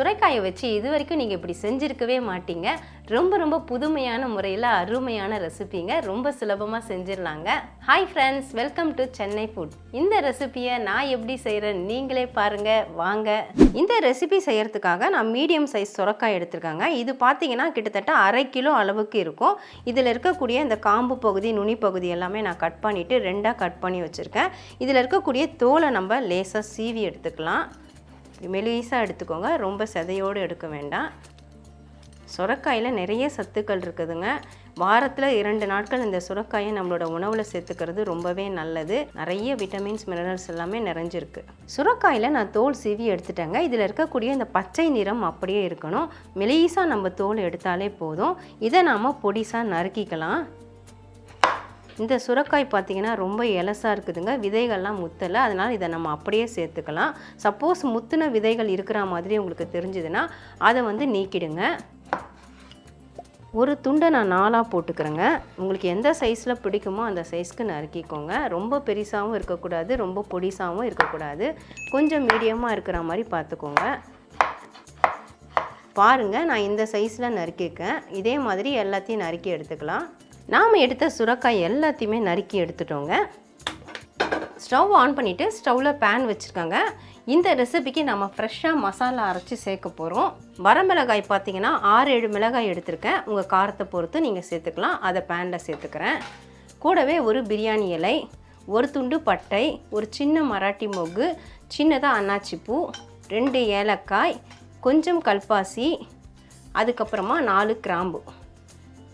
சுரைக்காயை வச்சு இது வரைக்கும் நீங்கள் இப்படி செஞ்சுருக்கவே மாட்டீங்க. ரொம்ப ரொம்ப புதுமையான முறையில் அருமையான ரெசிபிங்க. ரொம்ப சுலபமாக செஞ்சிடலாங்க. Hi friends welcome to Chennai food இந்த ரெசிபியை நான் எப்படி செய்கிறேன் நீங்களே பாருங்கள் வாங்க. இந்த ரெசிபி செய்கிறதுக்காக நான் மீடியம் சைஸ் சுரக்காய் எடுத்திருக்காங்க. இது பார்த்தீங்கன்னா கிட்டத்தட்ட அரை கிலோ அளவுக்கு இருக்கும். இதில் இருக்கக்கூடிய இந்த காம்பு பகுதி நுனி பகுதி எல்லாமே நான் கட் பண்ணிவிட்டு ரெண்டாக கட் பண்ணி வச்சுருக்கேன். இதில் இருக்கக்கூடிய தோலை நம்ம லேசாக சீவி எடுத்துக்கலாம். மெலிசாக எடுத்துக்கோங்க. ரொம்ப செதையோடு எடுக்க வேண்டாம். சுரக்காயில் நிறைய சத்துக்கள் இருக்குதுங்க. வாரத்தில் இரண்டு நாட்கள் இந்த சுரக்காயை நம்மளோட உணவில் சேர்த்துக்கிறது ரொம்பவே நல்லது. நிறைய விட்டமின்ஸ் மினரல்ஸ் எல்லாமே நிறைஞ்சிருக்கு. சுரக்காயில் நான் தோல் சீவி எடுத்துட்டேங்க. இதில் இருக்கக்கூடிய இந்த பச்சை நிறம் அப்படியே இருக்கணும். மெலிசாக நம்ம தோல் எடுத்தாலே போதும். இதை நாம் பொடிசாக நறுக்கிக்கலாம். இந்த சுரக்காய் பார்த்தீங்கன்னா ரொம்ப எலசாக இருக்குதுங்க. விதைகள்லாம் முத்தலை. அதனால் இதை நம்ம அப்படியே சேர்த்துக்கலாம். சப்போஸ் முத்தின விதைகள் இருக்கிற மாதிரி உங்களுக்கு தெரிஞ்சதுன்னா அதை வந்து நீக்கிடுங்க. ஒரு துண்டை நான் நாலாக போட்டுக்கிறேங்க. உங்களுக்கு எந்த சைஸில் பிடிக்குமோ அந்த சைஸ்க்கு நறுக்கிக்கோங்க. ரொம்ப பெருசாகவும் இருக்கக்கூடாது ரொம்ப பொடிசாகவும் இருக்கக்கூடாது. கொஞ்சம் மீடியமாக இருக்கிற மாதிரி பார்த்துக்கோங்க. பாருங்கள் நான் இந்த சைஸில் நறுக்கியிருக்கேன். இதே மாதிரி எல்லாத்தையும் நறுக்கி எடுத்துக்கலாம். நாம் எடுத்த சுரக்காய் எல்லாத்தையுமே நறுக்கி எடுத்துட்டோங்க. ஸ்டவ் ஆன் பண்ணிவிட்டு ஸ்டவ்வில் பேன் வச்சுருக்காங்க. இந்த ரெசிபிக்கு நம்ம ஃப்ரெஷ்ஷாக மசாலா அரைச்சி சேர்க்க போகிறோம் வரமிளகாய் பார்த்தீங்கன்னா ஆறு ஏழு மிளகாய் எடுத்திருக்கேன். உங்கள் காரத்தை பொறுத்து நீங்கள் சேர்த்துக்கலாம். அதை பேனில் சேர்த்துக்கிறேன். கூடவே ஒரு பிரியாணி இலை ஒரு துண்டு பட்டை ஒரு சின்ன மராட்டி மொகு சின்னதாக அன்னாச்சி பூ ரெண்டு ஏலக்காய் கொஞ்சம் கல்பாசி அதுக்கப்புறமா நாலு கிராம்பு.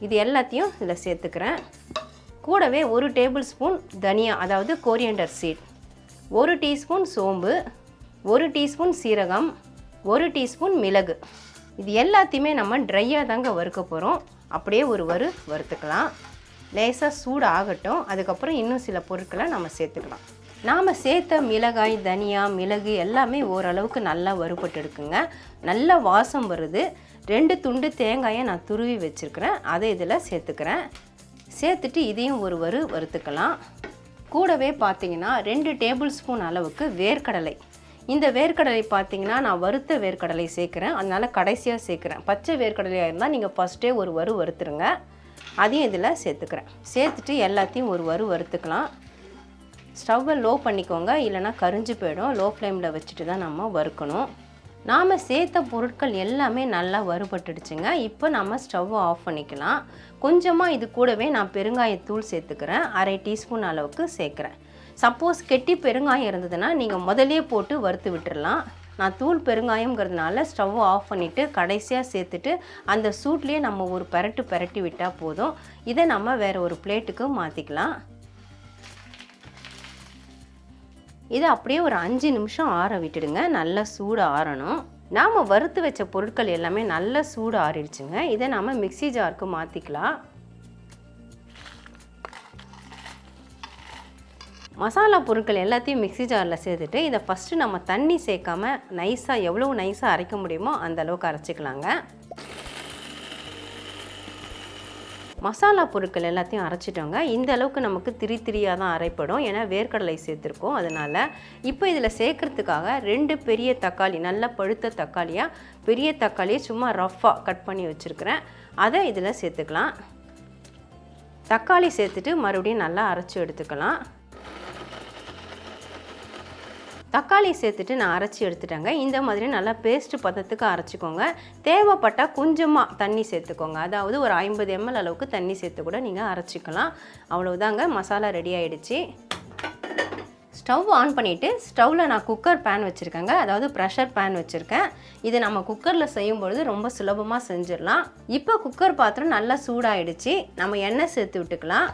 இது எல்லாத்தையும் இதில் சேர்த்துக்கிறேன். கூடவே ஒரு டேபிள் ஸ்பூன் தனியா அதாவது கோரியண்டர் சீட் ஒரு டீஸ்பூன் சோம்பு ஒரு டீஸ்பூன் சீரகம் ஒரு டீஸ்பூன் மிளகு. இது எல்லாத்தையுமே நம்ம ட்ரையாக தாங்க வறுக்க போகிறோம் அப்படியே ஒரு வறு வறுத்துக்கலாம். லேசாக சூடு ஆகட்டும் அதுக்கப்புறம் இன்னும் சில பொருட்களை நம்ம சேர்த்துக்கலாம். நாம் சேர்த்த மிளகாய் தனியா மிளகு எல்லாமே ஓரளவுக்கு நல்லா வறுபட்டு எடுக்குங்க நல்ல வாசம் வருது. ரெண்டு துண்டு தேங்காயை நான் துருவி வச்சுருக்கிறேன். அதை இதில் சேர்த்துக்கிறேன். சேர்த்துட்டு இதையும் ஒரு வறு வறுத்துக்கலாம். கூடவே பார்த்தீங்கன்னா ரெண்டு டேபிள் ஸ்பூன் அளவுக்கு வேர்க்கடலை. இந்த வேர்க்கடலை பார்த்தீங்கன்னா நான் வறுத்த வேர்க்கடலை சேர்க்குறேன். அதனால் கடைசியாக சேர்க்குறேன். பச்சை வேர்க்கடலையாக இருந்தால் நீங்கள் ஃபஸ்ட்டே ஒரு வறு வறுத்துருங்க. அதையும் இதில் சேர்த்துக்கிறேன். சேர்த்துட்டு எல்லாத்தையும் ஒரு வறு வறுத்துக்கலாம். ஸ்டவ்வை லோ பண்ணிக்கோங்க. இல்லைனா கரிஞ்சு போயிடும். லோ ஃப்ளேமில் வச்சுட்டு தான் நம்ம வறுக்கணும். நாம் சேர்த்த பொருட்கள் எல்லாமே நல்லா வறுபட்டுடுச்சுங்க. இப்போ நம்ம ஸ்டவ்வை ஆஃப் பண்ணிக்கலாம். கொஞ்சமாக இது கூடவே நான் பெருங்காயத்தூள் சேர்த்துக்கிறேன். அரை டீஸ்பூன் அளவுக்கு சேர்க்குறேன். சப்போஸ் கெட்டி பெருங்காயம் இருந்ததுன்னா நீங்கள் முதலே போட்டு வறுத்து விட்டுடலாம் நான் தூள் பெருங்காயங்கிறதுனால ஸ்டவ் ஆஃப் பண்ணிவிட்டு கடைசியாக சேர்த்துட்டு அந்த சூட்லேயே நம்ம ஒரு பெரட்டு பெரட்டி விட்டால் போதும். இதை நம்ம வேறு ஒரு பிளேட்டுக்கு மாற்றிக்கலாம் இதை அப்படியே ஒரு அஞ்சு நிமிஷம் ஆற விட்டுடுங்க. நல்லா சூடு ஆறணும். நாம் வறுத்து வச்ச பொருட்கள் எல்லாமே நல்லா சூடு ஆறிடுச்சுங்க. இதை நாம் மிக்ஸி ஜாருக்கு மாற்றிக்கலாம் மசாலா பொருட்கள் எல்லாத்தையும் மிக்ஸி ஜாரில் சேர்த்துட்டு இதை ஃபஸ்ட்டு நம்ம தண்ணி சேர்க்காம நைஸாக எவ்வளோ நைஸாக அரைக்க முடியுமோ அந்த அளவுக்கு அரைச்சிக்கலாங்க. மசாலா பொருட்கள் எல்லாத்தையும் அரைச்சிட்டோங்க. இந்த அளவுக்கு நமக்கு திரி திரியாக தான் அரைப்படும். ஏன்னா வேர்க்கடலை சேர்த்துருக்கோம். அதனால் இப்போ இதில் சேர்க்கறதுக்காக ரெண்டு பெரிய தக்காளி நல்ல பழுத்த தக்காளியாக பெரிய தக்காளியை சும்மா ரஃப்பாக கட் பண்ணி வச்சுருக்கிறேன். அதை இதில் சேர்த்துக்கலாம். தக்காளி சேர்த்துட்டு மறுபடியும் நல்லா அரைச்சி எடுத்துக்கலாம். தக்காளி சேர்த்துட்டு நான் அரைச்சி எடுத்துட்டேங்க. இந்த மாதிரி நல்லா பேஸ்ட்டு பதத்துக்கு அரைச்சிக்கோங்க. தேவைப்பட்டால் கொஞ்சமாக தண்ணி சேர்த்துக்கோங்க. அதாவது ஒரு ஐம்பது எம்எல் அளவுக்கு தண்ணி சேர்த்து கூட நீங்கள் அரைச்சிக்கலாம். அவ்வளவுதாங்க மசாலா ரெடி ஆகிடுச்சி ஸ்டவ் ஆன் பண்ணிவிட்டு ஸ்டவ்வில் நான் குக்கர் பேன் வச்சுருக்கேங்க. அதாவது ப்ரெஷர் பேன் வச்சுருக்கேன். இதை நம்ம குக்கரில் செய்யும் பொழுது ரொம்ப சுலபமாக செஞ்சிடலாம். இப்போ குக்கர் பாத்திரம் நல்லா சூடாயிடுச்சு. நம்ம எண்ணெய் சேர்த்து விட்டுக்கலாம்.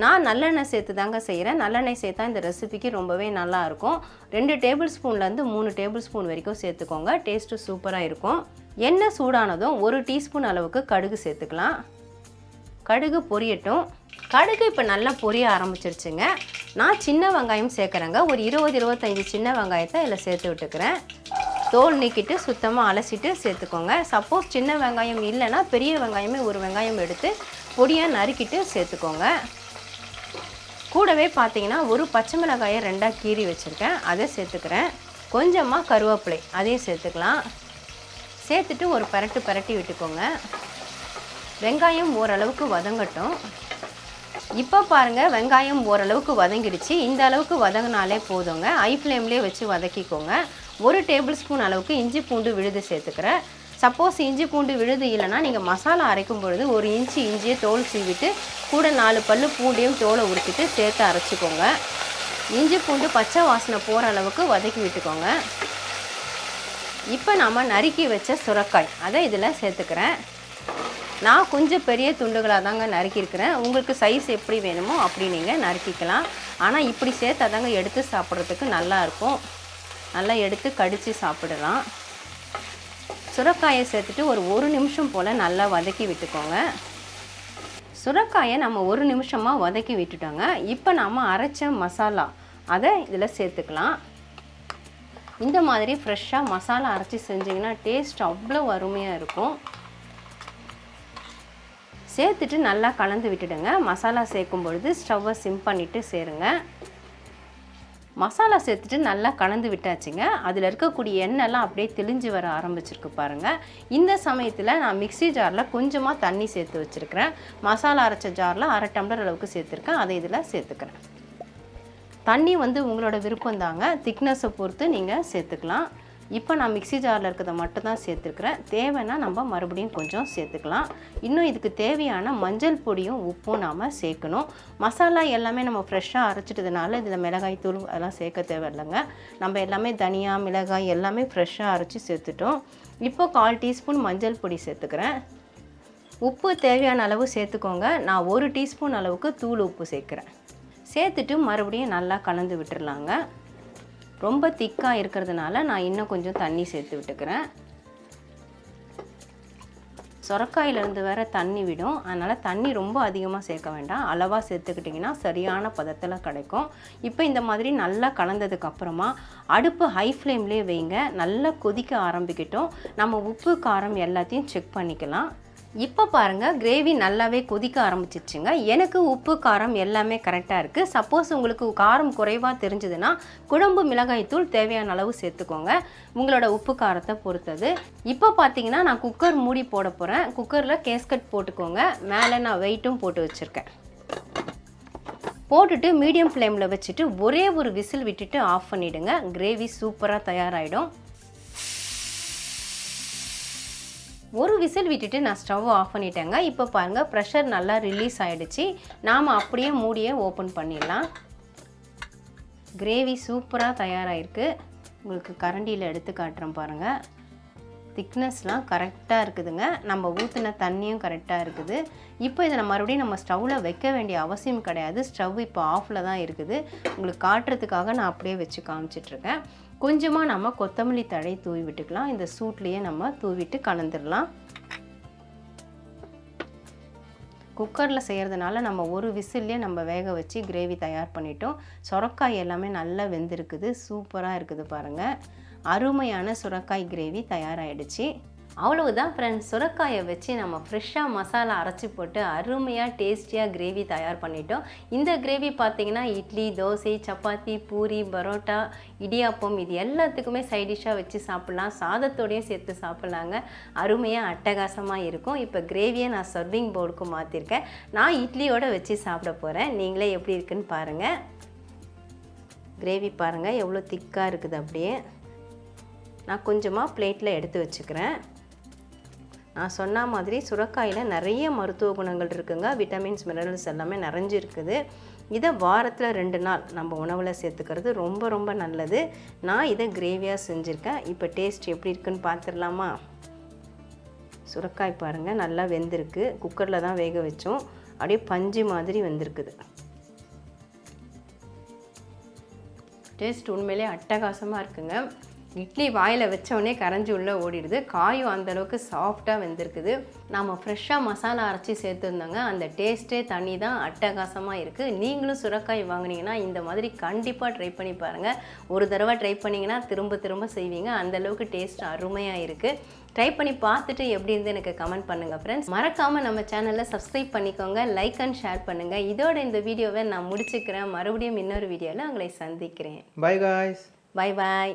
நான் நல்லெண்ணெய் சேர்த்து தாங்க செய்கிறேன் நல்லெண்ணெய் சேர்த்தா இந்த ரெசிபிக்கு ரொம்பவே நல்லாயிருக்கும் ரெண்டு டேபிள் ஸ்பூன்லேருந்து மூணு டேபிள் ஸ்பூன் வரைக்கும் சேர்த்துக்கோங்க. டேஸ்ட்டு சூப்பராக இருக்கும். எண்ணெய் சூடானதும் ஒரு டீஸ்பூன் அளவுக்கு கடுகு சேர்த்துக்கலாம். கடுகு பொரியட்டும். கடுகு இப்போ நல்லா பொரிய ஆரம்பிச்சிருச்சுங்க. நான் சின்ன வெங்காயம் சேர்க்குறேங்க. ஒரு இருபது இருபத்தஞ்சி சின்ன வெங்காயத்தை இதில் சேர்த்து விட்டுக்கிறேன். தோல் நீக்கிட்டு சுத்தமாக அலசிட்டு சேர்த்துக்கோங்க. சப்போஸ் சின்ன வெங்காயம் இல்லைன்னா பெரிய வெங்காயமே ஒரு வெங்காயம் எடுத்து பொடியாக நறுக்கிட்டு சேர்த்துக்கோங்க. கூடவே பார்த்தீங்கன்னா ஒரு பச்சை மிளகாயை ரெண்டாக கீறி வச்சுருக்கேன். அதை சேர்த்துக்கிறேன். கொஞ்சமாக கருவேப்பிலை அதையும் சேர்த்துக்கலாம். சேர்த்துட்டு ஒரு பரட்டு பரட்டி விட்டுக்கோங்க. வெங்காயம் ஓரளவுக்கு வதங்கட்டும். இப்போ பாருங்கள் வெங்காயம் ஓரளவுக்கு வதங்கிடுச்சு. இந்த அளவுக்கு வதங்கினாலே போதுங்க. ஐ ஃப்ளேம்லேயே வச்சு வதக்கிக்கோங்க. ஒரு டேபிள் ஸ்பூன் அளவுக்கு இஞ்சி பூண்டு விழுது சேர்த்துக்கிறேன். சப்போஸ் இஞ்சி பூண்டு விழுது இல்லைன்னா நீங்கள் மசாலா அரைக்கும் பொழுது ஒரு இன்ச்சு இஞ்சியை தோல் சீவிட்டு கூட நாலு பல்லு பூண்டையும் தோலை உரிச்சிட்டு சேர்த்து அரைச்சிக்கோங்க. இஞ்சி பூண்டு பச்சை வாசனை போகிற அளவுக்கு வதக்கி விட்டுக்கோங்க. இப்போ நம்ம நறுக்கி வச்ச சுரக்காய் அதை இதில் சேர்த்துக்கிறேன். நான் கொஞ்சம் பெரிய துண்டுகளாக தாங்க நறுக்கியிருக்கிறேன். உங்களுக்கு சைஸ் எப்படி வேணுமோ அப்படி நீங்கள் நறுக்கிக்கலாம். ஆனால் இப்படி சேர்த்து அதாங்க எடுத்து சாப்பிட்றதுக்கு நல்லாயிருக்கும் நல்லா எடுத்து கடித்து சாப்பிடலாம். சுரக்காயை சேர்த்துட்டு ஒரு ஒரு நிமிஷம் போல் நல்லா வதக்கி விட்டுக்கோங்க. சுரக்காயை நம்ம ஒரு நிமிஷமாக வதக்கி விட்டுட்டோங்க. இப்போ நம்ம அரைச்ச மசாலா அதை இதில் சேர்த்துக்கலாம். இந்த மாதிரி ஃப்ரெஷ்ஷாக மசாலா அரைச்சி செஞ்சிங்கன்னா டேஸ்ட் அவ்வளோ அருமையாக இருக்கும். சேர்த்துட்டு நல்லா கலந்து விட்டுடுங்க. மசாலா சேர்க்கும் பொழுது ஸ்டவ்வை சிம் பண்ணிவிட்டு சேருங்க. மசாலா சேர்த்துட்டு நல்லா கலந்து விட்டாச்சுங்க. அதில் இருக்கக்கூடிய எண்ணெய்லாம் அப்படியே தெளிஞ்சு வர ஆரம்பிச்சிருக்கு பாருங்கள் இந்த சமயத்தில் நான் மிக்ஸி ஜாரில் கொஞ்சமாக தண்ணி சேர்த்து வச்சுருக்கிறேன். மசாலா அரைச்ச ஜாரில் அரை டம்ளர் அளவுக்கு சேர்த்துருக்கேன். அதை இதில் சேர்த்துக்கிறேன். தண்ணி வந்து உங்களோட விருப்பம் தாங்க திக்னஸை பொறுத்து நீங்கள் சேர்த்துக்கலாம். இப்போ நான் மிக்ஸி ஜாரில் இருக்கிறத மட்டும் தான் சேர்த்துருக்குறேன். தேவைன்னா நம்ம மறுபடியும் கொஞ்சம் சேர்த்துக்கலாம். இன்னும் இதுக்கு தேவையான மஞ்சள் பொடியும் உப்பும் நாம் சேர்க்கணும். மசாலா எல்லாமே நம்ம ஃப்ரெஷ்ஷாக அரைச்சிட்டதுனால இதில் மிளகாய் தூள் அதெல்லாம் சேர்க்க தேவையில்லைங்க. நம்ம எல்லாமே தனியா மிளகாய் எல்லாமே ஃப்ரெஷ்ஷாக அரைச்சி சேர்த்துட்டோம். இப்போ கால் டீஸ்பூன் மஞ்சள் பொடி சேர்த்துக்கிறேன். உப்பு தேவையான அளவு சேர்த்துக்கோங்க. நான் ஒரு டீஸ்பூன் அளவுக்கு தூள் உப்பு சேர்க்குறேன். சேர்த்துட்டு மறுபடியும் நல்லா கலந்து விட்டுடலாங்க ரொம்ப திக்காக இருக்கிறதுனால நான் இன்னும் கொஞ்சம் தண்ணி சேர்த்து விட்டுக்கிறேன். சொரக்காயிலேருந்து வேற தண்ணி விடும். அதனால் தண்ணி ரொம்ப அதிகமாக சேர்க்க வேண்டாம். அளவாக சேர்த்துக்கிட்டிங்கன்னா சரியான பதத்தில் கிடைக்கும். இப்போ இந்த மாதிரி நல்லா கலந்ததுக்கப்புறமா அடுப்பு ஹை ஃப்ளேம்லேயே வைங்க. நல்லா கொதிக்க ஆரம்பிக்கட்டும். நம்ம உப்பு காரம் எல்லாத்தையும் செக் பண்ணிக்கலாம். இப்போ பாருங்கள் கிரேவி நல்லாவே கொதிக்க ஆரம்பிச்சிச்சுங்க எனக்கு உப்பு காரம் எல்லாமே கரெக்டாக இருக்குது சப்போஸ் உங்களுக்கு காரம் குறைவாக தெரிஞ்சதுன்னா குழம்பு மிளகாய் தூள் தேவையான அளவு சேர்த்துக்கோங்க. உங்களோட உப்பு காரத்தை பொறுத்தது. இப்போ பார்த்தீங்கன்னா நான் குக்கர் மூடி போட போகிறேன் குக்கரில் கேஸ்கட் போட்டுக்கோங்க. மேலே நான் வெயிட்டும் போட்டு வச்சுருக்கேன். போட்டுட்டு மீடியம் ஃப்ளேமில் வச்சுட்டு ஒரே ஒரு விசில் விட்டுட்டு ஆஃப் பண்ணிவிடுங்க கிரேவி சூப்பராக தயாராகிடும் ஒரு விசில் விட்டுட்டு நான் ஸ்டவ் ஆஃப் பண்ணிட்டேங்க. இப்போ பாருங்கள் ப்ரெஷர் நல்லா ரிலீஸ் ஆகிடுச்சு நாம் அப்படியே மூடியை ஓப்பன் பண்ணிடலாம். கிரேவி சூப்பராக தயாராகிருக்கு உங்களுக்கு கரண்டியில் எடுத்து காட்டுறேன் பாருங்கள் திக்னஸ்லாம் கரெக்டாக இருக்குதுங்க. நம்ம ஊற்றின தண்ணியும் கரெக்டாக இருக்குது. இப்போ இதை நம்ம மறுபடியும் நம்ம ஸ்டவ்வில் வைக்க வேண்டிய அவசியம் கிடையாது. ஸ்டவ் இப்போ ஆஃபில் தான் இருக்குது. உங்களுக்கு காட்டுறதுக்காக நான் அப்படியே வச்சு காமிச்சிட்ருக்கேன் கொஞ்சமாக நம்ம கொத்தமல்லி தழை தூவி விட்டுக்கலாம். இந்த சூட்லேயே நம்ம தூவிட்டு கலந்துடலாம். குக்கரில் செய்கிறதுனால நம்ம ஒரு விசில்லே நம்ம வேக வச்சு கிரேவி தயார் பண்ணிட்டோம். சுரக்காய் எல்லாமே நல்லா வெந்திருக்குது. சூப்பராக இருக்குது பாருங்கள் அருமையான சுரக்காய் கிரேவி தயாராகிடுச்சு அவ்வளவுதான் ஃப்ரெண்ட்ஸ் சுரக்காயை வச்சு நம்ம ஃப்ரெஷ்ஷாக மசாலா அரைச்சி போட்டு அருமையாக டேஸ்டியாக கிரேவி தயார் பண்ணிட்டோம். இந்த கிரேவி பார்த்திங்கன்னா இட்லி தோசை சப்பாத்தி பூரி பரோட்டா இடியாப்பம் இது எல்லாத்துக்குமே சைடிஷ்ஷாக வச்சு சாப்பிட்லாம். சாதத்தோடையும் சேர்த்து சாப்பிட்லாங்க. அருமையாக அட்டகாசமாக இருக்கும். இப்போ கிரேவியை நான் சர்விங் போர்டுக்கு மாற்றிருக்கேன் நான் இட்லியோட வச்சு சாப்பிட போகிறேன் நீங்களே எப்படி இருக்குன்னு பாருங்கள் கிரேவி பாருங்கள் எவ்வளோ திக்காக இருக்குது அப்படியே. நான் கொஞ்சமாக பிளேட்டில் எடுத்து வச்சுக்கிறேன். நான் சொன்ன மாதிரி சுரக்காயில் நிறைய மருத்துவ குணங்கள் இருக்குங்க. விட்டமின்ஸ் மினரல்ஸ் எல்லாமே நிறைஞ்சு இருக்குது இதை வாரத்தில் ரெண்டு நாள் நம்ம உணவில் சேர்த்துக்கிறது ரொம்ப ரொம்ப நல்லது. நான் இதை கிரேவியாக செஞ்சுருக்கேன். இப்போ டேஸ்ட் எப்படி இருக்குன்னு பார்த்துடலாமா சுரக்காய் பாருங்கள் நல்லா வெந்திருக்கு. குக்கரில் தான் வேக வச்சோம். அப்படியே பஞ்சு மாதிரி வெந்திருக்குது. டேஸ்ட் உண்மையிலே அட்டகாசமாக இருக்குங்க. இட்லி வாயில் வச்சோடனே கரைஞ்சி உள்ளே ஓடிடுது. காயும் அந்தளவுக்கு சாஃப்டாக வெந்திருக்குது. நாம் ஃப்ரெஷ்ஷாக மசாலா அரைச்சி சேர்த்துருந்தோங்க. அந்த டேஸ்ட்டே தனி தான் அட்டகாசமாக இருக்குது நீங்களும் சுரக்காய் வாங்கினீங்கன்னா இந்த மாதிரி கண்டிப்பாக ட்ரை பண்ணி பாருங்கள் ஒரு தடவை ட்ரை பண்ணிங்கன்னா திரும்ப திரும்ப செய்வீங்க. அந்தளவுக்கு டேஸ்ட் அருமையாக இருக்குது ட்ரை பண்ணி பார்த்துட்டு எப்படி இருந்து எனக்கு கமெண்ட் பண்ணுங்கள் ஃப்ரெண்ட்ஸ் மறக்காமல் நம்ம சேனலில் சப்ஸ்கிரைப் பண்ணிக்கோங்க. லைக் அண்ட் ஷேர் பண்ணுங்கள் இதோட இந்த வீடியோவை நான் முடிச்சுக்கிறேன். மறுபடியும் இன்னொரு வீடியோவில் உங்களை சந்திக்கிறேன். Bye guys. Bye bye